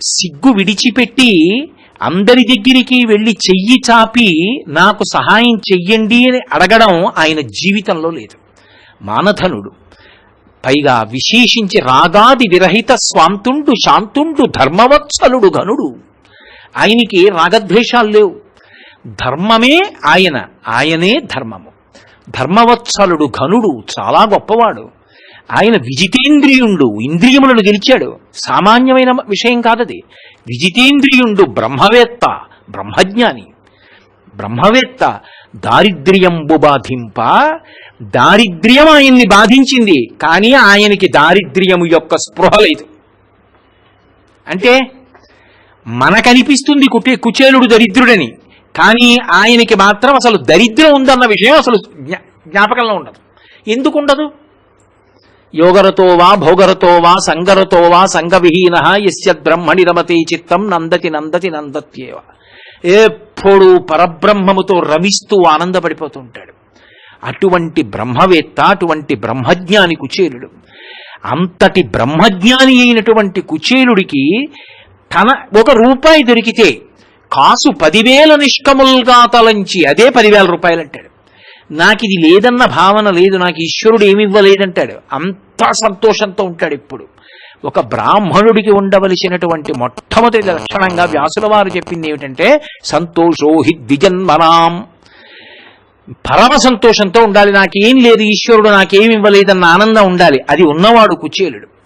సిగ్గు విడిచిపెట్టి అందరి దగ్గరికి వెళ్ళి చెయ్యి చాపి నాకు సహాయం చెయ్యండి అని అడగడం ఆయన జీవితంలో లేదు. మానధనుడు. పైగా విశేషించి రాగాది విరహిత స్వాంతుండు శాంతుండు ధర్మవత్సలుడు ఘనుడు. ఆయనకి రాగద్వేషాలు లేవు. ధర్మమే ఆయన ఆయనే ధర్మము. ధర్మవత్సలుడు ఘనుడు చాలా గొప్పవాడు. ఆయన విజితేంద్రియుండు ఇంద్రియములను గెలిచాడు. సామాన్యమైన విషయం కాదది. విజితేంద్రియుండు బ్రహ్మవేత్త బ్రహ్మజ్ఞాని. బ్రహ్మవేత్త దారిద్ర్యంబు బాధింప దారిద్ర్యం ఆయన్ని బాధించింది కానీ ఆయనకి దారిద్ర్యము యొక్క స్పృహ లేదు. అంటే మనకనిపిస్తుంది కుటే కుచేలుడు దరిద్రుడని కానీ ఆయనకి మాత్రం అసలు దరిద్రం ఉందన్న విషయం అసలు జ్ఞా- జ్ఞాపకంలో ఉండదు. ఎందుకు ఉండదు యోగరతో వా భోగరతో వా సంగరతో వా సంగవిహీన యస్య బ్రహ్మణి రమతి చిత్తం నందతి నందతి నందత్యేవ. ఎప్పుడు పరబ్రహ్మముతో రమిస్తూ ఆనందపడిపోతూ ఉంటాడు అటువంటి బ్రహ్మవేత్త అటువంటి బ్రహ్మజ్ఞాని కుచేలుడు. అంతటి బ్రహ్మజ్ఞాని అయినటువంటి కుచేలుడికి తన ఒక రూపాయి దొరికితే కాసు పదివేల నిష్కములుగా తలంచి అదే పదివేల రూపాయలు అంటాడు నాకు ఇది లేదన్న భావన లేదు నాకు ఈశ్వరుడు ఏమి ఇవ్వలేదంటాడు. అంత సంతోషంతో ఉంటాడు ఇప్పుడు. ఒక బ్రాహ్మణుడికి ఉండవలసినటువంటి మొట్టమొదటి లక్షణంగా వ్యాసుల వారు చెప్పింది ఏమిటంటే సంతోషో హి ద్విజన్మనాం. పరమ సంతోషంతో ఉండాలి. నాకేం లేదు ఈశ్వరుడు నాకేమి ఇవ్వలేదన్న ఆనందం ఉండాలి. అది ఉన్నవాడు కుచేలుడు.